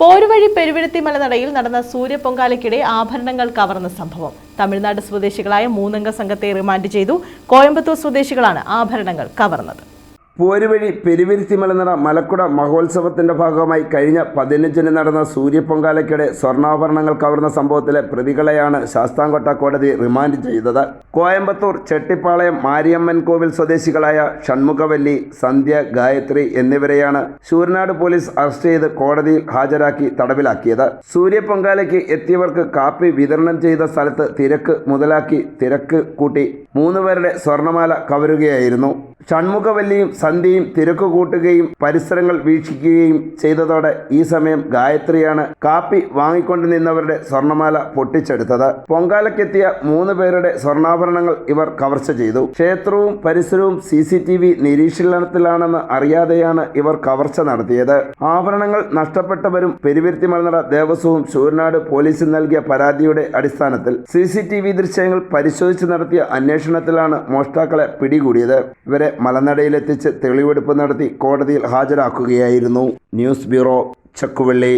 പോരുവഴി പെരുവിഴുത്തി മലനടയിൽ നടന്ന സൂര്യപൊങ്കാലയ്ക്കിടെ ആഭരണങ്ങൾ കവർന്ന സംഭവം. തമിഴ്നാട് സ്വദേശികളായ മൂന്നംഗ സംഘത്തെ റിമാൻഡ് ചെയ്തു. കോയമ്പത്തൂർ സ്വദേശികളാണ് ആഭരണങ്ങൾ കവർന്നത്. പോരുവഴി പെരുവിരുത്തി മലനിറ മലക്കുട മഹോത്സവത്തിന്റെ ഭാഗമായി കഴിഞ്ഞ പതിനഞ്ചിന് നടന്ന സൂര്യപ്പൊങ്കാലയ്ക്കിടെ സ്വർണാഭരണങ്ങൾ കവർന്ന സംഭവത്തിലെ പ്രതികളെയാണ് ശാസ്താംകോട്ട കോടതി റിമാൻഡ് ചെയ്തത്. കോയമ്പത്തൂർ ചെട്ടിപ്പാളയം മാരിയമ്മൻ കോവിൽ സ്വദേശികളായ ഷൺമുഖവല്ലി സന്ധ്യ ഗായത്രി എന്നിവരെയാണ് ശൂരനാട് പോലീസ് അറസ്റ്റ് ചെയ്ത് കോടതിയിൽ ഹാജരാക്കി തടവിലാക്കിയത്. സൂര്യപൊങ്കാലയ്ക്ക് എത്തിയവർക്ക് കാപ്പി വിതരണം ചെയ്ത സ്ഥലത്ത് തിരക്ക് മുതലാക്കി തിരക്ക് കൂട്ടി മൂന്നുപേരുടെ സ്വർണമാല കവരുകയായിരുന്നു. ഷൺമുഖവല്ലിയും സന്ധ്യയും തിരക്ക് കൂട്ടുകയും പരിസരങ്ങൾ വീക്ഷിക്കുകയും ചെയ്തതോടെ ഈ സമയം ഗായത്രിയാണ് കാപ്പി വാങ്ങിക്കൊണ്ടു നിന്നവരുടെ സ്വർണമാല പൊട്ടിച്ചെടുത്തത്. പൊങ്കാലയ്ക്കെത്തിയ മൂന്ന് പേരുടെ സ്വർണാഭരണങ്ങൾ ഇവർ കവർച്ച ചെയ്തു. ക്ഷേത്രവും പരിസരവും സി സി ടി വി നിരീക്ഷണത്തിലാണെന്ന് അറിയാതെയാണ് ഇവർ കവർച്ച നടത്തിയത്. ആഭരണങ്ങൾ നഷ്ടപ്പെട്ടവരും പെരുവിരുത്തി മലനട ദേവസ്വവും ശൂരനാട് പോലീസിൽ നൽകിയ പരാതിയുടെ അടിസ്ഥാനത്തിൽ സി സി ടി വി ദൃശ്യങ്ങൾ പരിശോധിച്ച് നടത്തിയ അന്വേഷണത്തിലാണ് മോഷ്ടാക്കളെ പിടികൂടിയത്. ഇവരെ മലനടയിലെത്തിച്ച് തെളിവെടുപ്പ് നടത്തി കോടതിയിൽ ഹാജരാക്കുകയായിരുന്നു. News bureau Chakkuvalli.